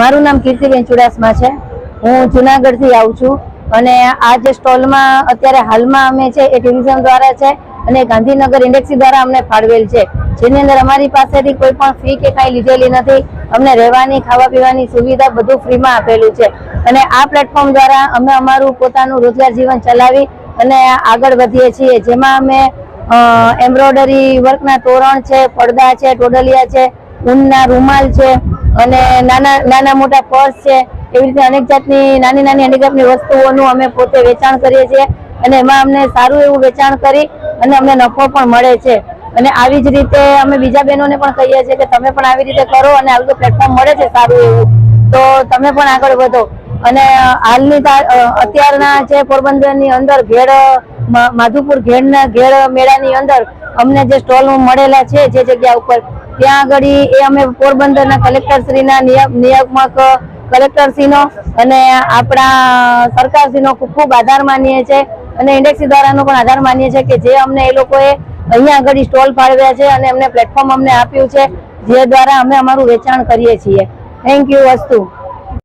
મારું નામ કીર્તિબેન ચુડાસમા છે. હું જુનાગઢથી આવું છું અને આ જે સ્ટોલમાં અત્યારે હાલમાં અમે છે એ ટુરિઝમ દ્વારા છે અને ગાંધીનગર ઇન્ડેક્સી દ્વારા અમને ફાળવેલ છે. જેની અંદર અમારી પાસેથી કોઈ પણ ફી કે કાંઈ લીધેલી નથી. અમને રહેવાની ખાવા પીવાની સુવિધા બધું ફ્રીમાં આપેલું છે. અને આ પ્લેટફોર્મ દ્વારા અમે અમારું પોતાનું રોજગાર જીવન ચલાવી અને આગળ વધીએ છીએ. જેમાં અમે એમ્બ્રોડરી વર્કના તોરણ છે, પડદા છે, ટોડલિયા છે, ઊનના રૂમાલ છે અને નાના નાના મોટા પર્સ છે, એવી રીતે અનેક જાતની નાની નાની હેન્ડીક્રાફ્ટની વસ્તુઓનું અમે પોતે વેચાણ કરીએ છીએ અને એમાં અમને સારું એવું વેચાણ કરી અને અમને નફો પણ મળે છે. અને આવી જ રીતે અમે બીજા બહેનોને પણ કહીએ છીએ કે તમે પણ આવી રીતે કરો અને આવી પ્લેટફોર્મ મળે છે સારું એવું, તો તમે પણ આગળ વધો. અને હાલની અત્યારના જે પોરબંદરની અંદર ઘેડ માધુપુર ઘેડના ઘેડ મેળાની અંદર અમને જે સ્ટોલ મળેલા છે, જે જગ્યા ઉપર ત્યાં આગળ એ અમે પોરબંદરના કલેક્ટરશ્રીના નિયમ નિયામક, કલેક્ટરશ્રીનો અને આપણા સરકારશ્રીનો ખૂબ ખૂબ આધાર માનીએ છીએ અને ઇન્ડેક્સી દ્વારાનો પણ આધાર માનીએ છીએ કે જે અમને એ લોકોએ અહીંયા આગળ સ્ટોલ ફાળવ્યા છે અને અમને પ્લેટફોર્મ અમને આપ્યું છે, જે દ્વારા અમે અમારું વેચાણ કરીએ છીએ. થેન્ક યુ વસ્તુ.